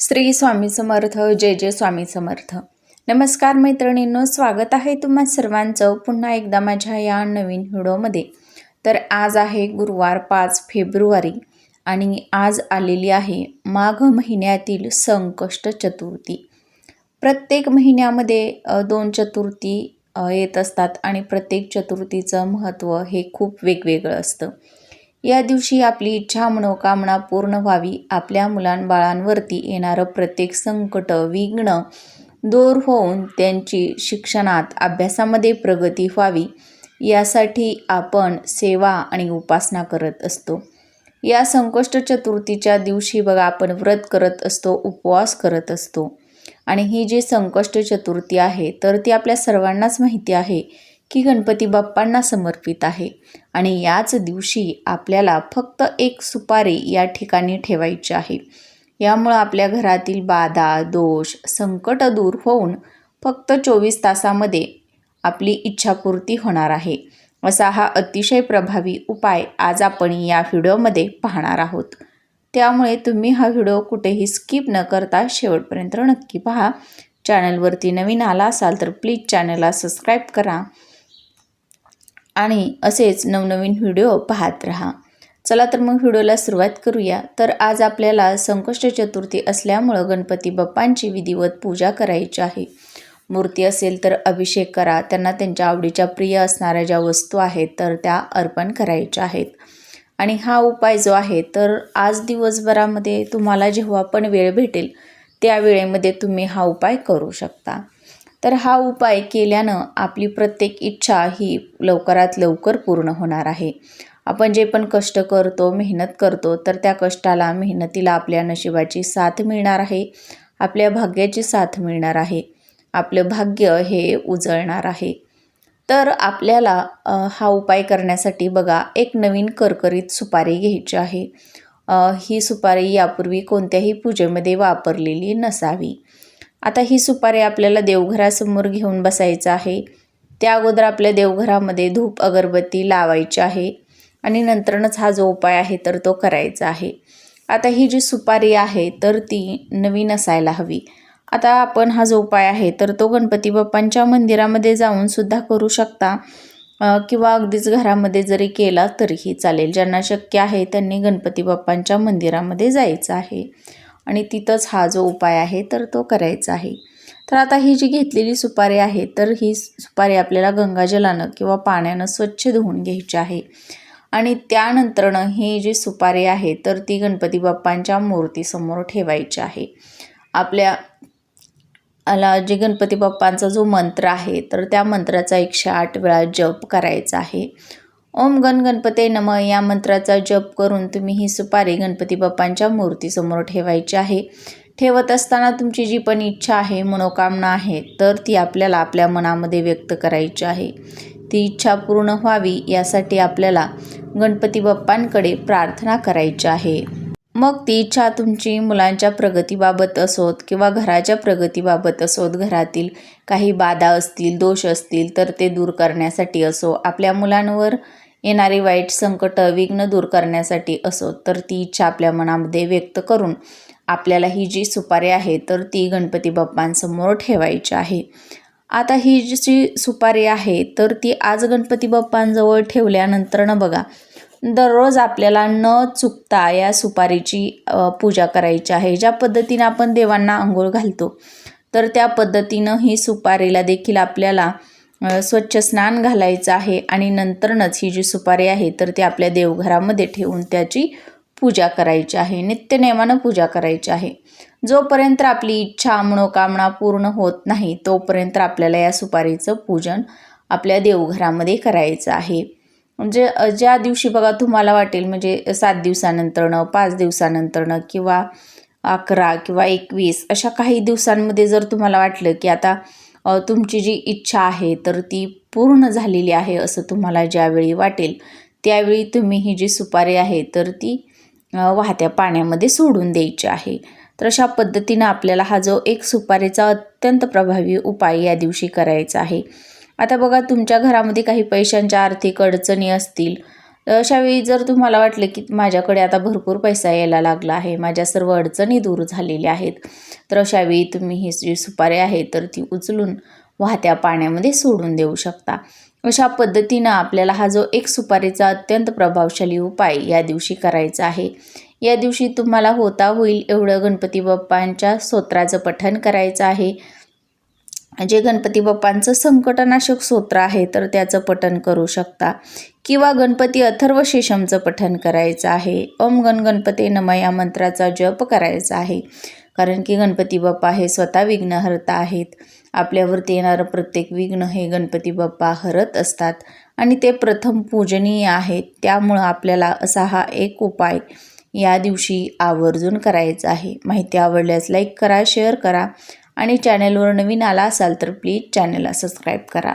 श्री स्वामी समर्थ जय जय स्वामी समर्थ. नमस्कार मैत्रिणींनो स्वागत आहे तुम्हा सर्वांचं पुन्हा एकदा माझ्या या नवीन व्हिडिओमध्ये. तर आज आहे गुरुवार पाच फेब्रुवारी आणि आज आलेली आहे माघ महिन्यातील संकष्ट चतुर्थी. प्रत्येक महिन्यामध्ये दोन चतुर्थी येत असतात आणि प्रत्येक चतुर्थीचं महत्त्व हे खूप वेगवेगळं असतं. या दिवशी आपली इच्छा मनोकामना पूर्ण व्हावी. आपल्या मुलांबाळांवरती येणारं प्रत्येक संकट विघ्न दूर होऊन त्यांची शिक्षणात अभ्यासामध्ये प्रगती व्हावी यासाठी आपण सेवा आणि उपासना करत असतो. या संकष्ट चतुर्थीच्या दिवशी बघा आपण व्रत करत असतो उपवास करत असतो. आणि ही जी संकष्ट चतुर्थी आहे तर ती आपल्या सर्वांनाच माहिती आहे. की गणपती बाप्पांना समर्पित आहे आणि याच दिवशी आपल्याला फक्त एक सुपारी या ठिकाणी ठेवायची आहे. यामुळं आपल्या घरातील बाधा दोष संकट दूर होऊन फक्त चोवीस तासामध्ये आपली इच्छापूर्ती होणार आहे. असा हा अतिशय प्रभावी उपाय आज आपण या व्हिडिओमध्ये पाहणार आहोत. त्यामुळे तुम्ही हा व्हिडिओ कुठेही स्किप न करता शेवटपर्यंत नक्की पहा. चॅनलवरती नवीन आला असाल तर प्लीज चॅनलला सबस्क्राईब करा. आणि असेच नवनवीन व्हिडिओ पाहत राहा. चला तर मग व्हिडिओला सुरुवात करूया. तर आज आपल्याला संकष्ट चतुर्थी असल्यामुळं गणपती बाप्पांची विधिवत पूजा करायची आहे. मूर्ती असेल तर अभिषेक करा. त्यांना त्यांच्या आवडीच्या प्रिय असणाऱ्या ज्या वस्तू आहेत तर त्या अर्पण करायच्या आहेत. आणि हा उपाय जो आहे तर आज दिवसभरामध्ये तुम्हाला जेव्हा पण वेळ भेटेल त्या वेळेमध्ये तुम्ही हा उपाय करू शकता. तर हा उपाय केल्यानं आपली प्रत्येक इच्छा ही लवकरात लवकर पूर्ण होणार आहे. आपण जे पण कष्ट करतो मेहनत करतो तर त्या कष्टाला मेहनतीला आपल्या नशिबाची साथ मिळणार आहे. आपल्या भाग्याची साथ मिळणार आहे. आपलं भाग्य हे उजळणार आहे. तर आपल्याला हा उपाय करण्यासाठी बघा एक नवीन करकरीत सुपारी घ्यायची आहे. ही सुपारी यापूर्वी कोणत्याही पूजेमध्ये वापरलेली नसावी. आता ही सुपारी आपल्याला देवघरासमोर घेऊन बसायचं आहे. त्या अगोदर आपल्या देवघरामध्ये धूप अगरबत्ती लावायची आहे आणि नंतरनच हा जो उपाय आहे तर तो करायचा आहे. आता ही जी सुपारी आहे तर ती नवीन असायला हवी. आता आपण हा जो उपाय आहे तर तो गणपती बाप्पांच्या मंदिरामध्ये जाऊन सुद्धा करू शकता किंवा अगदीच घरामध्ये जरी केला तरीही चालेल. ज्यांना शक्य आहे त्यांनी गणपती बाप्पांच्या मंदिरामध्ये जायचं आहे. आणि तिथंच हा जो उपाय आहे तर तो करायचा आहे. तर आता ही जी घेतलेली सुपारी आहे तर ही सुपारी आपल्याला गंगाजलानं किंवा पाण्यानं स्वच्छ धुवून घ्यायची आहे. आणि त्यानंतरनं ही जी सुपारी आहे तर ती गणपती बाप्पांच्या मूर्तीसमोर ठेवायची आहे. आपल्या आला जे गणपती बाप्पांचा जो मंत्र आहे तर त्या मंत्राचा एकशे आठ वेळा जप करायचा आहे. ओम गण गणपते नम. या मंत्राचा जप करून तुम्ही ही सुपारी गणपती बाप्पांच्या मूर्तीसमोर ठेवायची आहे. ठेवत असताना तुमची जी पण इच्छा आहे मनोकामना आहे तर ती आपल्याला आपल्या मनामध्ये व्यक्त करायची आहे. ती इच्छा पूर्ण व्हावी यासाठी आपल्याला गणपती बाप्पांकडे प्रार्थना करायची आहे. मग ती इच्छा तुमची मुलांच्या प्रगतीबाबत असोत किंवा घराच्या प्रगतीबाबत असोत घरातील काही बाधा असतील दोष असतील तर ते दूर करण्यासाठी असो. आपल्या मुलांवर येणारी वाईट संकट विघ्न दूर करण्यासाठी असो तर ती इच्छा आपल्या मनामध्ये व्यक्त करून आपल्याला ही जी सुपारी आहे तर ती गणपती बाप्पांसमोर ठेवायची आहे. आता ही जी सुपारी आहे तर ती आज गणपती बाप्पांजवळ ठेवल्यानंतर बघा दररोज आपल्याला न चुकता या सुपारीची पूजा करायची आहे. ज्या पद्धतीनं आपण देवांना आंघोळ घालतो तर त्या पद्धतीनं ही सुपारीला देखील आपल्याला स्वच्छ स्नान घालायचं आहे आणि नंतरनच ही जी सुपारी आहे तर ती आपल्या देवघरामध्ये ठेवून त्याची पूजा करायची आहे. नित्यनेमानं पूजा करायची आहे. जोपर्यंत आपली इच्छा मनोकामना पूर्ण होत नाही तोपर्यंत आपल्याला या सुपारीचं पूजन आपल्या देवघरामध्ये करायचं आहे. म्हणजे ज्या दिवशी बघा तुम्हाला वाटेल म्हणजे सात दिवसानंतरनं पाच दिवसानंतरनं किंवा अकरा किंवा एकवीस अशा काही दिवसांमध्ये जर तुम्हाला वाटलं की आता तुमची जी इच्छा आहे तर ती पूर्ण झालेली आहे असं तुम्हाला ज्यावेळी वाटेल त्यावेळी तुम्ही ही जी सुपारी आहे तर ती वाहत्या पाण्यामध्ये सोडून द्यायची आहे. तर अशा पद्धतीनं आपल्याला हा जो एक सुपारीचा अत्यंत प्रभावी उपाय या दिवशी करायचा आहे. आता बघा तुमच्या घरामध्ये काही पैशांच्या आर्थिक अडचणी असतील अशावेळी जर तुम्हाला वाटलं की माझ्याकडे आता भरपूर पैसा यायला लागला आहे माझ्या सर्व अडचणी दूर झालेल्या आहेत तर अशावेळी तुम्ही ही जी सुपारी आहे तर ती उचलून वाहत्या पाण्यामध्ये सोडून देऊ शकता. अशा पद्धतीनं आपल्याला हा जो एक सुपारीचा अत्यंत प्रभावशाली उपाय या दिवशी करायचा आहे. या दिवशी तुम्हाला होता होईल एवढं गणपती बाप्पांच्या स्तोत्राचं पठण करायचं आहे. जे गणपती बाप्पांचं संकटनाशक स्तोत्र आहे तर त्याचं पठन करू शकता. किंवा गणपती अथर्व शेषमचं पठन करायचं आहे. ओम गण गणपती नम या मंत्राचा जप करायचा आहे. कारण की गणपती बाप्पा हे स्वतः विघ्नहर्ता आहेत. आपल्यावरती येणारं प्रत्येक विघ्न हे गणपती बाप्पा हरत असतात. आणि ते प्रथम पूजनीय आहेत त्यामुळं आपल्याला असा हा एक उपाय या दिवशी आवर्जून करायचा आहे. माहिती आवडल्यास लाईक करा शेअर करा आणि चॅनलवर नवीन आला असाल तर प्लीज चॅनलला सबस्क्राईब करा.